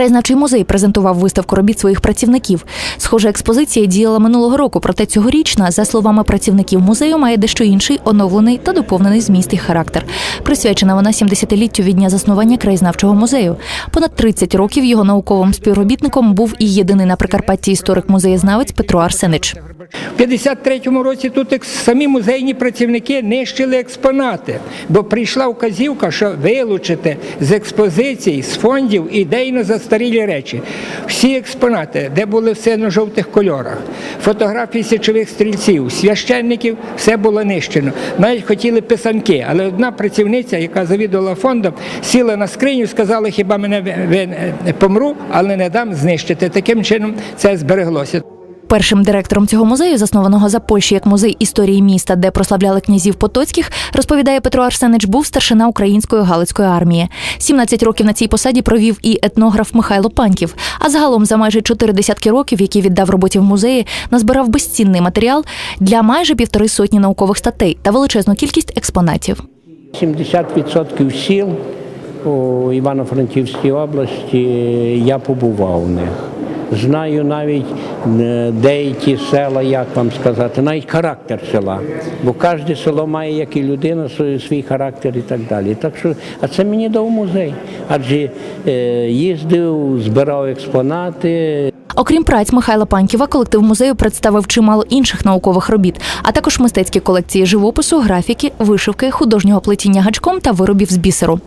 Краєзнавчий музей презентував виставку робіт своїх працівників. Схожа експозиція діяла минулого року, проте цьогорічна, за словами працівників музею, має дещо інший, оновлений та доповнений зміст і характер. Присвячена вона 70-літтю від дня заснування краєзнавчого музею. Понад 30 років його науковим співробітником був і єдиний на Прикарпатті історик-музеєзнавець Петро Арсенич. В 53-му році тут самі музейні працівники нищили експонати, бо прийшла вказівка, що вилучити з експозицій, з фондів ідейно застарілі речі. Всі експонати, де були все на жовтих кольорах, фотографії січових стрільців, священників, все було нищено. Навіть хотіли писанки, але одна працівниця, яка завідувала фондом, сіла на скриню сказала, хіба мене помру, але не дам знищити. Таким чином це збереглося. Першим директором цього музею, заснованого за Польщі як музей історії міста, де прославляли князів Потоцьких, розповідає Петро Арсенич, був старшина української галицької армії. 17 років на цій посаді провів і етнограф Михайло Паньків. А загалом за майже чотири десятки років, які віддав роботі в музеї, назбирав безцінний матеріал для майже півтори сотні наукових статей та величезну кількість експонатів. 70% сіл у Івано-Франківській області я побував в них. Знаю навіть е, деякі села, як вам сказати, навіть характер села. Бо кожне село має, як і людина, свій- характер і так далі. Так що, а це мені дав музей. Адже е, їздив, збирав експонати, Окрім праць Михайла Паньківа, колектив музею представив чимало інших наукових робіт, а також мистецькі колекції живопису, графіки, вишивки, художнього плетіння гачком та виробів з бісеру.